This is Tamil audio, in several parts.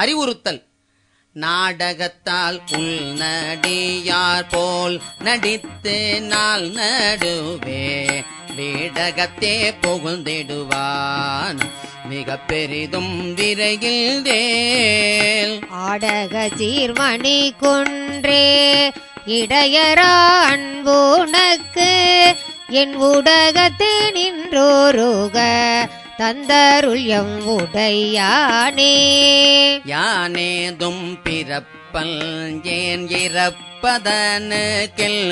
அறிவுறுத்தல். நாடகத்தால் உள்நடியார் போல் நடித்து நாள் நடுவே வீடகத்தே புகுந்திடுவான். மிக பெரிதும் விரையில் தேல் ஆடக சீர்மணி குன்றே இடையரா அன்புனக்கு என் ஊடகத்தே நின்றோருக தந்தருள் எம் உடையானே. யானேதும் பிறப்பல் ஏன் இறப்பதனு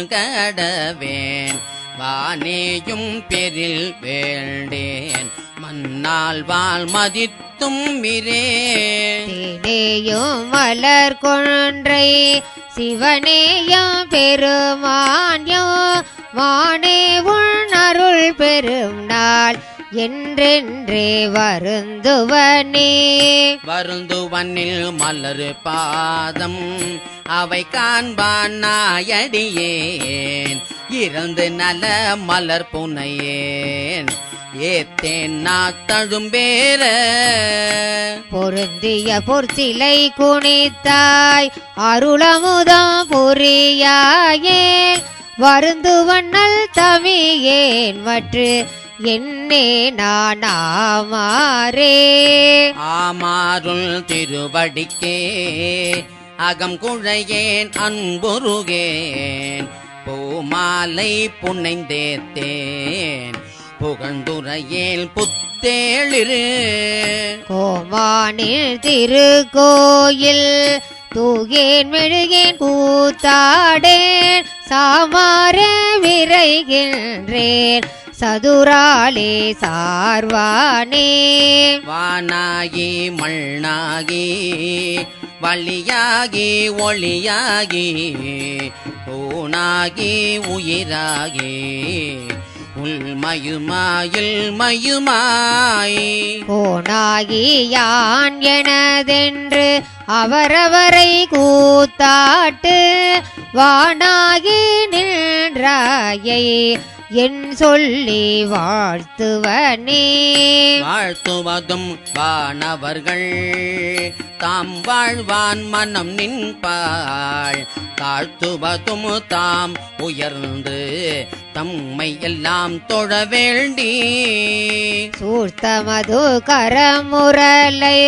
கடவேன். வானேயும் பெரில் வேண்டேன். மன்னால் வாழ் மதித்தும் மிரேன் தேனேயும் மலர் கொன்றை சிவனேயும் பெருமான்யும் வானே உன் அருள் பெரும் நாள். என்றென்றே வருந்துவனே. வருந்துவனில் மலரு பாதம். அவை காண்பான் நாயடியேன். இறந்து நல மலர் புனையேன். ஏத்தேன் நாத்தழும்பேர பொருந்திய பொற்சிலை குனித்தாய். அருளமுதம் புரியாயே வருந்துவண்ணல் தமியேன் மற்று என்னே நானாமாரே ஆமாருள் திருவடிக்கே அகம் குழையேன் அன்புருகேன் பூமாலை புனைந்தேத்தேன் புகழ்ந்துரையேல் புத்தேளிரு. கோமானில் திருக்கோயில் தூகேன் மெழுகேன் கூத்தாடேன் சாமார விரைகின்றேன். சதுராலே சார்வானே. வானாகி மண்ணாகி வழியாகி ஒளியாகி ஊனாகி உயிராகி உள்மயுமாயில் மயுமாய். கோனாகி யான் எனதென்று அவரவரை கூத்தாட்டு வானாகி நின்றாயை என் சொல்லி வாழ்த்துவனே. வாழ்த்துவதும் வானவர்கள் தாம் வாழ்வான் மனம் நின்பாள். தாழ்த்துவதும் தாம் உயர்ந்து தம்மை எல்லாம் தொழ வேண்டி. சூழ்த்தமது கரமுரலை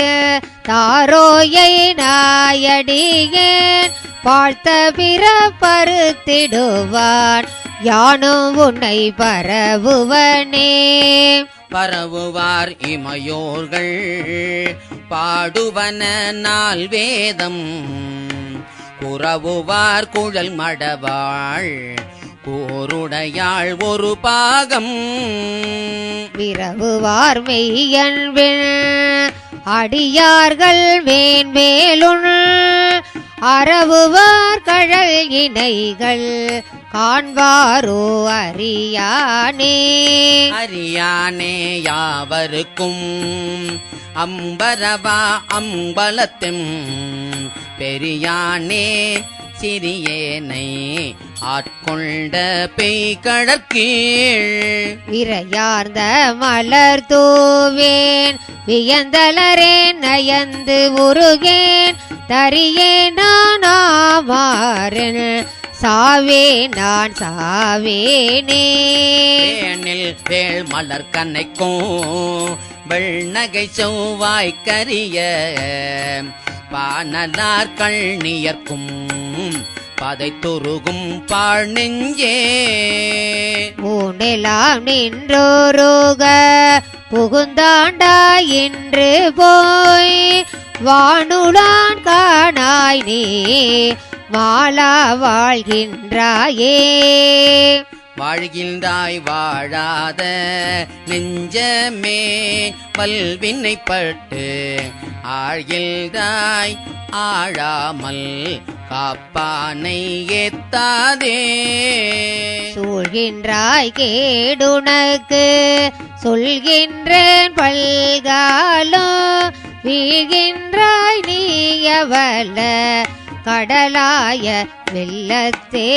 தாரோயை நாயடியேன். பார்த்த பிற பருத்திடுவான் யானும் உன்னை பரவுவனே. பரவுவார் இமையோர்கள். பாடுவன நாள் வேதம் குறவுவார் குழல் மடவாள். கூருடையாள் ஒரு பாகம். விரவுவார் மெய்யன்பில். அடியார்கள் வேண்மேலுள் அறவுவார் கழல் இணைகள் காண்பாரோ அறியானே. அறியானே யாவருக்கும் அம்பரவா அம்பலத்தும் பெரியானே சிறியேனை ஆட்கொண்ட பெய்கடற்கீழ். விரையார்ந்த மலர் தூவேன் வியந்தலரேன் நயந்து உருகேன் தரியே நான் சாவே நான் சாவேனே. வேள் மலர் கண்ணைக்கும் வெள்நகை செவ்வாய் கரிய. பானலார் கண்ணியர்க்கும். பதை துருகும் பாழ் நெஞ்சே. ஊனெல்லாம் நின்றோருக புகுந்தாண்டா என்று போய் வானுலான் காணாய் நீ மாலா வாழ்கின்றாயே. வாழ்கின்றாய் வாழாத நெஞ்சமே பல்வினைப்பட்டு ஆழ்கில்தாய் ஆழாமல் காப்பானை ஏத்தாதே. சூழ்கின்றாய் கேடுனக்கு சொல்கின்றேன் பல்காலோ வீழ்கின்றாய் நீயவல கடலாய வெள்ளத்தே.